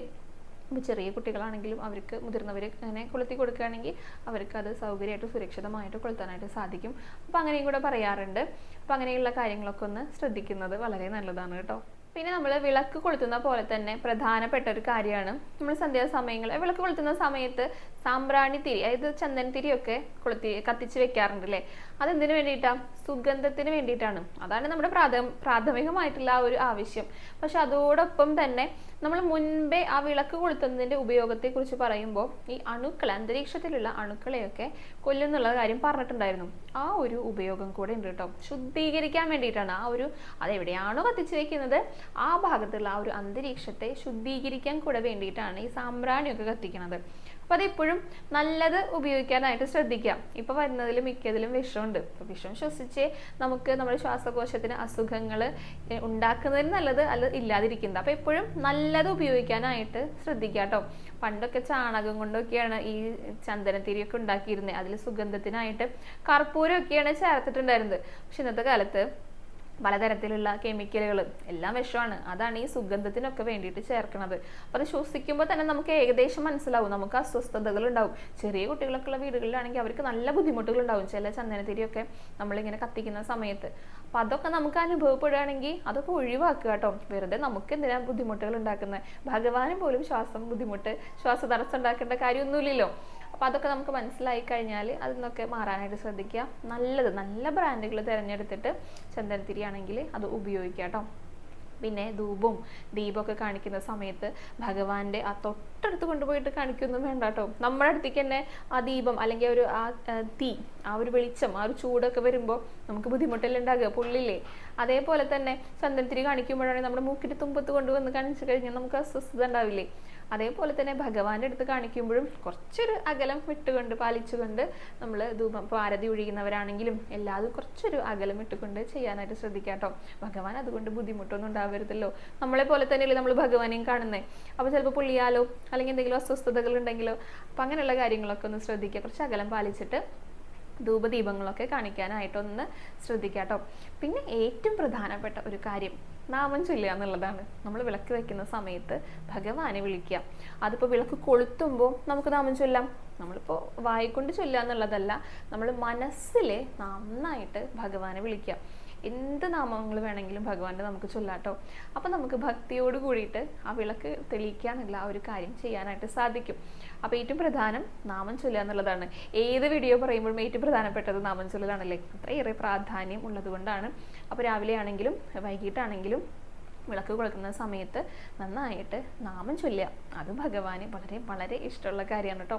ഇപ്പോൾ ചെറിയ കുട്ടികളാണെങ്കിലും അവർക്ക് മുതിർന്നവർ അങ്ങനെ കൊളുത്തി കൊടുക്കുകയാണെങ്കിൽ അവർക്ക് അത് സൗകര്യമായിട്ട് സുരക്ഷിതമായിട്ട് കൊളുത്താനായിട്ട് സാധിക്കും. അപ്പോൾ അങ്ങനെയും കൂടെ പറയാറുണ്ട്. അപ്പോൾ അങ്ങനെയുള്ള കാര്യങ്ങളൊക്കെ ഒന്ന് ശ്രദ്ധിക്കുന്നത് വളരെ നല്ലതാണ് കേട്ടോ. പിന്നെ നമ്മൾ വിളക്ക് കൊളുത്തുന്ന പോലെ തന്നെ പ്രധാനപ്പെട്ട ഒരു കാര്യമാണ്. നമ്മൾ സന്ധ്യാസമയങ്ങളിൽ വിളക്ക് കൊളുത്തുന്ന സമയത്ത് സാമ്പ്രാണി തിരി അതായത് ചന്ദന തിരിയൊക്കെ കൊളുത്തി കത്തിച്ച് വെക്കാറുണ്ട് അല്ലേ അതെന്തിനു വേണ്ടിയിട്ടാണ് സുഗന്ധത്തിന് വേണ്ടിയിട്ടാണ്. അതാണ് നമ്മുടെ പ്രാഥമ പ്രാഥമികമായിട്ടുള്ള ആ ഒരു ആവശ്യം. പക്ഷെ അതോടൊപ്പം തന്നെ നമ്മൾ മുൻപേ ആ വിളക്ക് കൊളുത്തുന്നതിന്റെ ഉപയോഗത്തെക്കുറിച്ച് പറയുമ്പോൾ ഈ അണുക്കൾ അന്തരീക്ഷത്തിലുള്ള അണുക്കളെയൊക്കെ കൊല്ലുന്നുള്ള കാര്യം പറഞ്ഞിട്ടുണ്ടായിരുന്നു. ആ ഒരു ഉപയോഗം കൂടെ ഉണ്ട് കേട്ടോ. ശുദ്ധീകരിക്കാൻ വേണ്ടിയിട്ടാണ് ആ ഒരു അതെവിടെയാണോ കത്തിച്ച് വെക്കുന്നത് ആ ഭാഗത്തുള്ള ആ ഒരു അന്തരീക്ഷത്തെ ശുദ്ധീകരിക്കാൻ കൂടെ വേണ്ടിയിട്ടാണ് ഈ സാമ്പ്രാണിയൊക്കെ കത്തിക്കുന്നത് അപ്പൊ അതെപ്പോഴും നല്ലത് ഉപയോഗിക്കാനായിട്ട് ശ്രദ്ധിക്കാം. ഇപ്പൊ വരുന്നതിൽ മിക്കതിലും വിഷമുണ്ട്. ഇപ്പോൾ വിഷം ശ്വസിച്ച് നമുക്ക് നമ്മുടെ ശ്വാസകോശത്തിന് അസുഖങ്ങൾ ഉണ്ടാക്കുന്നതിന് നല്ലത് അല്ല ഇല്ലാതിരിക്കുന്നത്. അപ്പൊ എപ്പോഴും നല്ലത് ഉപയോഗിക്കാനായിട്ട് ശ്രദ്ധിക്കുക കേട്ടോ പണ്ടൊക്കെ ചാണകം കൊണ്ടൊക്കെയാണ് ഈ ചന്ദനത്തിരിയൊക്കെ ഉണ്ടാക്കിയിരുന്നത് അതിൽ സുഗന്ധത്തിനായിട്ട് കർപ്പൂരമൊക്കെയാണ് ചേർത്തിട്ടുണ്ടായിരുന്നത്. പക്ഷെ ഇന്നത്തെ കാലത്ത് പലതരത്തിലുള്ള കെമിക്കലുകൾ എല്ലാം വിഷമാണ്. അതാണ് ഈ സുഗന്ധത്തിനൊക്കെ വേണ്ടിയിട്ട് ചേർക്കുന്നത് അപ്പോൾ അത് ശ്വസിക്കുമ്പോൾ തന്നെ നമുക്ക് ഏകദേശം മനസ്സിലാവും. നമുക്ക് അസ്വസ്ഥതകൾ ഉണ്ടാവും. ചെറിയ കുട്ടികളൊക്കെ ഉള്ള വീടുകളിലാണെങ്കിൽ അവർക്ക് നല്ല ബുദ്ധിമുട്ടുകൾ ഉണ്ടാവും. ചില ചന്ദനത്തിരിയൊക്കെ നമ്മളിങ്ങനെ കത്തിക്കുന്ന സമയത്ത്. അപ്പോൾ അതൊക്കെ നമുക്ക് അനുഭവപ്പെടുകയാണെങ്കിൽ അതൊക്കെ ഒഴിവാക്കുക കേട്ടോ. വെറുതെ നമുക്ക് എന്തിനാണ് ബുദ്ധിമുട്ടുകൾ ഉണ്ടാക്കുന്നത്? ഭഗവാനും പോലും ശ്വാസം ബുദ്ധിമുട്ട് ശ്വാസതടസ്സം ഉണ്ടാക്കേണ്ട കാര്യമൊന്നുമില്ലല്ലോ. അപ്പൊ അതൊക്കെ നമുക്ക് മനസ്സിലായി കഴിഞ്ഞാൽ അതിൽ നിന്നൊക്കെ മാറാനായിട്ട് ശ്രദ്ധിക്കുക. നല്ലത് നല്ല ബ്രാൻഡുകൾ തിരഞ്ഞെടുത്തിട്ട് ചന്ദനത്തിരി ആണെങ്കിൽ അത് ഉപയോഗിക്കുക കേട്ടോ. പിന്നെ ധൂപവും ദീപമൊക്കെ കാണിക്കുന്ന സമയത്ത് ഭഗവാന്റെ ആ തൊട്ടടുത്ത് കൊണ്ടുപോയിട്ട് കാണിക്കൊന്നും വേണ്ട കേട്ടോ. നമ്മുടെ അടുത്തേക്ക് തന്നെ ആ ദീപം അല്ലെങ്കിൽ ഒരു ആ, തീ ആ ഒരു വെളിച്ചം ആ ഒരു ചൂടൊക്കെ വരുമ്പോൾ നമുക്ക് ബുദ്ധിമുട്ടല്ലേ ഉണ്ടാകുക പുള്ളില്ലേ? അതേപോലെ തന്നെ ചന്ദനത്തിരി കാണിക്കുമ്പോഴാണെങ്കിൽ നമ്മുടെ മൂക്കിന്റെ തുമ്പത്ത് കൊണ്ടുവന്ന് കാണിച്ചു കഴിഞ്ഞാൽ നമുക്ക് അസ്വസ്ഥത ഉണ്ടാവില്ലേ? അതേപോലെ തന്നെ ഭഗവാന്റെ അടുത്ത് കാണിക്കുമ്പോഴും കുറച്ചൊരു അകലം വിട്ടുകൊണ്ട് പാലിച്ചുകൊണ്ട് നമ്മൾ ധൂപം പാരതി ഒഴിയുന്നവരാണെങ്കിലും എല്ലാതും കുറച്ചൊരു അകലം വിട്ടുകൊണ്ട് ചെയ്യാനായിട്ട് ശ്രദ്ധിക്കാം കേട്ടോ. ഭഗവാൻ അതുകൊണ്ട് ബുദ്ധിമുട്ടൊന്നും ഉണ്ടാവരുതല്ലോ. നമ്മളെ പോലെ തന്നെയല്ലേ നമ്മൾ ഭഗവാനെയും കാണുന്നത് അപ്പോൾ ചിലപ്പോൾ പുള്ളിയാലോ അല്ലെങ്കിൽ എന്തെങ്കിലും അസ്വസ്ഥതകൾ ഉണ്ടെങ്കിലോ? അപ്പം അങ്ങനെയുള്ള കാര്യങ്ങളൊക്കെ ഒന്ന് ശ്രദ്ധിക്കുക. കുറച്ച് അകലം പാലിച്ചിട്ട് ധൂപദീപങ്ങളൊക്കെ കാണിക്കാനായിട്ടൊന്ന് ശ്രദ്ധിക്കുക കേട്ടോ പിന്നെ ഏറ്റവും പ്രധാനപ്പെട്ട ഒരു കാര്യം നാമം ചൊല്ലുക എന്നുള്ളതാണ്. നമ്മൾ വിളക്ക് വെക്കുന്ന സമയത്ത് ഭഗവാനെ വിളിക്കുക. അതിപ്പോൾ വിളക്ക് കൊളുത്തുമ്പോൾ നമുക്ക് നാമം ചൊല്ലാം. നമ്മളിപ്പോൾ വായിക്കൊണ്ട് ചൊല്ലുക എന്നുള്ളതല്ല നമ്മൾ മനസ്സിൽ നന്നായിട്ട് ഭഗവാനെ വിളിക്കുക. എന്ത് നാമങ്ങൾ വേണമെങ്കിലും ഭഗവാന്റെ നമുക്ക് ചൊല്ലാട്ടോ. അപ്പം നമുക്ക് ഭക്തിയോട് കൂടിയിട്ട് ആ വിളക്ക് തെളിയിക്കാനുള്ള ആ ഒരു കാര്യം ചെയ്യാനായിട്ട് സാധിക്കും. അപ്പോൾ ഏറ്റവും പ്രധാനം നാമം ചൊല്ലുക എന്നുള്ളതാണ്. ഏത് വീഡിയോ പറയുമ്പോഴും ഏറ്റവും പ്രധാനപ്പെട്ടത് നാമം ചൊല്ലലാണല്ലേ അത്രയേറെ പ്രാധാന്യം ഉള്ളതുകൊണ്ടാണ് അപ്പോൾ രാവിലെ ആണെങ്കിലും വൈകിട്ടാണെങ്കിലും വിളക്ക് കൊടുക്കുന്ന സമയത്ത് നന്നായിട്ട് നാമം ചൊല്ലുക. അത് ഭഗവാന് വളരെ വളരെ ഇഷ്ടമുള്ള കാര്യമാണ് കേട്ടോ.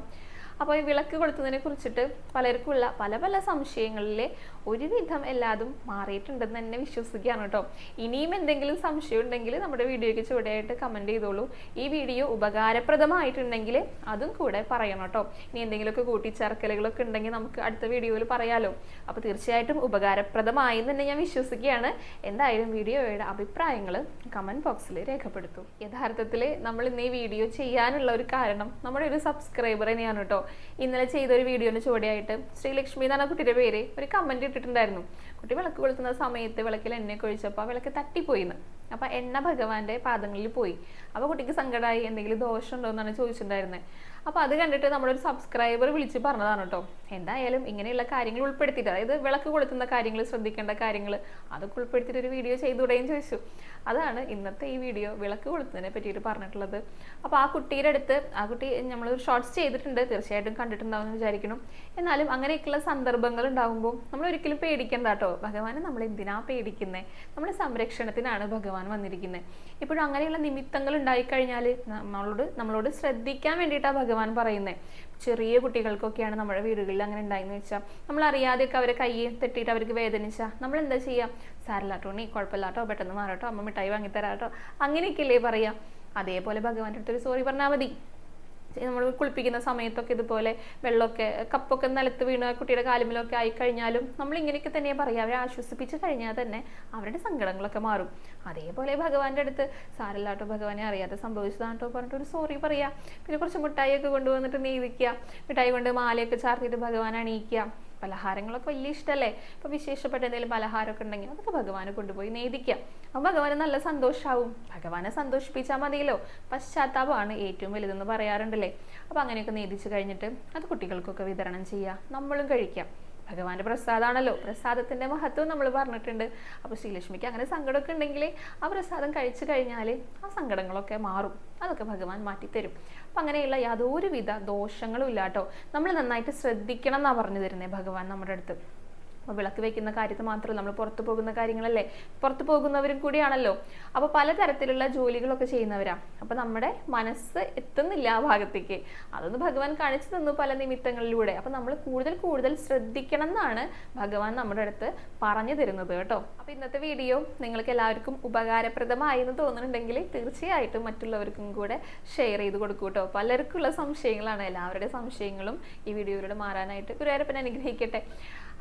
അപ്പോൾ ഈ വിളക്ക് കൊളുത്തുന്നതിനെ കുറിച്ചിട്ട് പലർക്കുള്ള പല പല സംശയങ്ങളിലെ ഒരുവിധം എല്ലാതും മാറിയിട്ടുണ്ടെന്ന് തന്നെ വിശ്വസിക്കുകയാണ് കേട്ടോ. ഇനിയും എന്തെങ്കിലും സംശയം ഉണ്ടെങ്കിൽ നമ്മുടെ വീഡിയോയ്ക്ക് ചുവടെയായിട്ട് കമന്റ് ചെയ്തോളൂ. ഈ വീഡിയോ ഉപകാരപ്രദമായിട്ടുണ്ടെങ്കിൽ അതും കൂടെ പറയണം കേട്ടോ. ഇനി എന്തെങ്കിലുമൊക്കെ കൂട്ടിച്ചേർക്കലുകളൊക്കെ ഉണ്ടെങ്കിൽ നമുക്ക് അടുത്ത വീഡിയോയിൽ പറയാലോ. അപ്പോൾ തീർച്ചയായിട്ടും ഉപകാരപ്രദമായി തന്നെ ഞാൻ വിശ്വസിക്കുകയാണ്. എന്തായാലും വീഡിയോയുടെ അഭിപ്രായങ്ങൾ കമന്റ് ബോക്സിൽ രേഖപ്പെടുത്തും. യഥാർത്ഥത്തിൽ നമ്മൾ ഇന്ന് ഈ വീഡിയോ ചെയ്യാനുള്ള ഒരു കാരണം നമ്മുടെ ഒരു സബ്സ്ക്രൈബർ തന്നെയാണ് കേട്ടോ. ഇന്നലെ ചെയ്തൊരു വീഡിയോന് ചുവടെയായിട്ട്. ശ്രീലക്ഷ്മി എന്നാണ് കുട്ടിയുടെ പേര് ഒരു കമന്റ് ഇട്ടിട്ടുണ്ടായിരുന്നു. കുട്ടി വിളക്ക് കൊളുത്തുന്ന സമയത്ത് വിളക്കിൽ എണ്ണയൊക്കെ ഒഴിച്ചപ്പോൾ ആ വിളക്ക് തട്ടിപ്പോയിന്ന്. അപ്പൊ എണ്ണ ഭഗവാന്റെ പാദങ്ങളിൽ പോയി. അപ്പൊ കുട്ടിക്ക് സങ്കടമായി എന്തെങ്കിലും ദോഷമുണ്ടോ എന്നാണ് ചോദിച്ചിട്ടുണ്ടായിരുന്നത് അപ്പൊ അത് കണ്ടിട്ട് നമ്മുടെ ഒരു സബ്സ്ക്രൈബർ വിളിച്ച് പറഞ്ഞതാണ് കേട്ടോ എന്തായാലും ഇങ്ങനെയുള്ള കാര്യങ്ങൾ ഉൾപ്പെടുത്തിയിട്ട് അതായത് വിളക്ക് കൊളുത്തുന്ന കാര്യങ്ങൾ ശ്രദ്ധിക്കേണ്ട കാര്യങ്ങൾ അതൊക്കെ ഉൾപ്പെടുത്തിയിട്ട് ഒരു വീഡിയോ ചെയ്തുകൂടെയും ചോദിച്ചു. അതാണ് ഇന്നത്തെ ഈ വീഡിയോ വിളക്ക് കൊളുത്തുന്നതിനെ പറ്റിയിട്ട് പറഞ്ഞിട്ടുള്ളത്. അപ്പോൾ ആ കുട്ടിയുടെ അടുത്ത് ആ കുട്ടി നമ്മൾ ഷോർട്സ് ചെയ്തിട്ടുണ്ട് തീർച്ചയായിട്ടും കണ്ടിട്ടുണ്ടാവും എന്ന് വിചാരിക്കണം എന്നാലും അങ്ങനെയൊക്കെയുള്ള സന്ദർഭങ്ങൾ ഉണ്ടാകുമ്പോൾ നമ്മൾ ഒരിക്കലും പേടിക്കണ്ട കേട്ടോ ഭഗവാനെ നമ്മൾ എന്തിനാ പേടിക്കുന്നത് നമ്മുടെ സംരക്ഷണത്തിനാണ് ഭഗവാൻ വന്നിരിക്കുന്നത് ഇപ്പോഴും അങ്ങനെയുള്ള നിമിത്തങ്ങൾ ഉണ്ടായിക്കഴിഞ്ഞാൽ നമ്മളോട് നമ്മളോട് ശ്രദ്ധിക്കാൻ വേണ്ടിയിട്ടാണ് ഭഗവാൻ പറയുന്നത് ചെറിയ കുട്ടികൾക്കൊക്കെയാണ് നമ്മുടെ വീടുകളിൽ അങ്ങനെ ഉണ്ടായെന്ന് വെച്ചാൽ നമ്മൾ അറിയാതെയൊക്കെ അവരെ കയ്യെ തെട്ടിയിട്ട് അവർക്ക് വേദനിച്ചാൽ നമ്മൾ എന്താ ചെയ്യുക സാരില്ലാട്ടോ നീ കുഴപ്പമില്ലാട്ടോ പെട്ടെന്ന് മാറട്ടോ അമ്മ മിഠായി വാങ്ങിത്തരാട്ടോ അങ്ങനെയൊക്കെയല്ലേ പറയാ. അതേപോലെ ഭഗവാന്റെ അടുത്തൊരു സോറി പറഞ്ഞാൽ മതി. നമ്മൾ കുളിപ്പിക്കുന്ന സമയത്തൊക്കെ ഇതുപോലെ വെള്ളമൊക്കെ കപ്പൊക്കെ നിലത്ത് വീണ് കുട്ടിയുടെ കാലുമിലൊക്കെ ആയി കഴിഞ്ഞാലും നമ്മൾ ഇങ്ങനെയൊക്കെ തന്നെ പറയാം. അവരെ ആശ്വസിപ്പിച്ച് കഴിഞ്ഞാൽ തന്നെ അവരുടെ സങ്കടങ്ങളൊക്കെ മാറും. അതേപോലെ ഭഗവാന്റെ അടുത്ത് സാരല്ലാട്ടോ ഭഗവാനെ അറിയാതെ സംഭവിച്ചതാട്ടോ പറഞ്ഞിട്ട് ഒരു സോറി പറയാ. പിന്നെ കുറച്ച് മിഠായിയൊക്കെ കൊണ്ടുവന്നിട്ട് നീതിക്കുക മിഠായി കൊണ്ട് മാലയൊക്കെ ചാർത്തിയിട്ട് ഭഗവാൻ അണിയിക്കുക. പലഹാരങ്ങളൊക്കെ വലിയ ഇഷ്ടമല്ലേ ഇപ്പൊ വിശേഷപ്പെട്ട എന്തെങ്കിലും പലഹാരമൊക്കെ ഉണ്ടെങ്കിൽ അതൊക്കെ ഭഗവാനെ കൊണ്ടുപോയി നേദിക്കാം അപ്പൊ ഭഗവാന് നല്ല സന്തോഷാവും. ഭഗവാനെ സന്തോഷിപ്പിച്ചാൽ മതിയല്ലോ. പശ്ചാത്താപമാണ് ഏറ്റവും വലുതെന്ന് പറയാറുണ്ടല്ലേ? അപ്പൊ അങ്ങനെയൊക്കെ നേദിച്ചു കഴിഞ്ഞിട്ട് അത് കുട്ടികൾക്കൊക്കെ വിതരണം ചെയ്യുക. നമ്മളും കഴിക്കാം. ഭഗവാന്റെ പ്രസാദമാണല്ലോ പ്രസാദത്തിന്റെ മഹത്വം നമ്മൾ പറഞ്ഞിട്ടുണ്ട്. അപ്പോൾ ശ്രീലക്ഷ്മിക്ക് അങ്ങനെ സങ്കടമൊക്കെ ഉണ്ടെങ്കിൽ ആ പ്രസാദം കഴിച്ചു കഴിഞ്ഞാൽ ആ സങ്കടങ്ങളൊക്കെ മാറും. അതൊക്കെ ഭഗവാൻ മാറ്റിത്തരും. അപ്പം അങ്ങനെയുള്ള യാതൊരുവിധ ദോഷങ്ങളും ഇല്ല കേട്ടോ നമ്മൾ നന്നായിട്ട് ശ്രദ്ധിക്കണം എന്നാണ് പറഞ്ഞു തരുന്നത് ഭഗവാൻ നമ്മുടെ അടുത്ത്. വിളക്ക് വെക്കുന്ന കാര്യത്തിൽ മാത്രമല്ല നമ്മൾ പുറത്തു പോകുന്ന കാര്യങ്ങളല്ലേ? പുറത്തു പോകുന്നവരും കൂടിയാണല്ലോ. അപ്പോൾ പലതരത്തിലുള്ള ജോലികളൊക്കെ ചെയ്യുന്നവരാ. അപ്പോൾ നമ്മുടെ മനസ്സ് എത്തുന്നില്ല ആ ഭാഗത്തേക്ക്. അതൊന്ന് ഭഗവാൻ കാണിച്ചു തന്നു പല നിമിത്തങ്ങളിലൂടെ. അപ്പോൾ നമ്മൾ കൂടുതൽ കൂടുതൽ ശ്രദ്ധിക്കണം എന്നാണ് ഭഗവാൻ നമ്മുടെ അടുത്ത് പറഞ്ഞു തരുന്നത് കേട്ടോ. അപ്പോൾ ഇന്നത്തെ വീഡിയോ നിങ്ങൾക്ക് എല്ലാവർക്കും ഉപകാരപ്രദമായി എന്ന് തോന്നുന്നുണ്ടെങ്കിൽ തീർച്ചയായിട്ടും മറ്റുള്ളവർക്കും കൂടെ ഷെയർ ചെയ്ത് കൊടുക്കൂ കേട്ടോ. പലർക്കുള്ള സംശയങ്ങളാണ്. എല്ലാവരുടെ സംശയങ്ങളും ഈ വീഡിയോയിലൂടെ മാറാനായിട്ട് ഗുരുവായൂരപ്പൻ അനുഗ്രഹിക്കട്ടെ.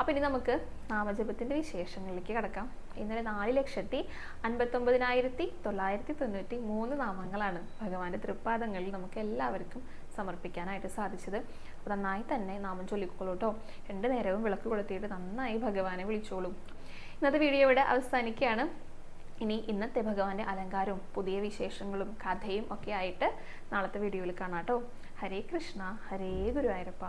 അപ്പോൾ ഇനി നമുക്ക് നാമജപത്തിന്റെ വിശേഷങ്ങളിലേക്ക് കിടക്കാം. ഇന്നലെ നാല് ലക്ഷത്തി അൻപത്തൊമ്പതിനായിരത്തി തൊള്ളായിരത്തി തൊണ്ണൂറ്റി മൂന്ന് നാമങ്ങളാണ് ഭഗവാന്റെ തൃപ്പാദങ്ങളിൽ നമുക്ക് എല്ലാവർക്കും സമർപ്പിക്കാനായിട്ട് സാധിച്ചത്. അപ്പോൾ നന്നായി തന്നെ നാമം ചൊല്ലിക്കോളൂ കേട്ടോ രണ്ട് നേരവും വിളക്ക് കൊളുത്തിയിട്ട് നന്നായി ഭഗവാനെ വിളിച്ചോളൂ. ഇന്നത്തെ വീഡിയോ ഇവിടെ അവസാനിക്കുകയാണ്. ഇനി ഇന്നത്തെ ഭഗവാന്റെ അലങ്കാരവും പുതിയ വിശേഷങ്ങളും കഥയും ഒക്കെ ആയിട്ട് നാളത്തെ വീഡിയോയിൽ കാണാം കേട്ടോ ഹരേ കൃഷ്ണ ഹരേ ഗുരുവായൂരപ്പ.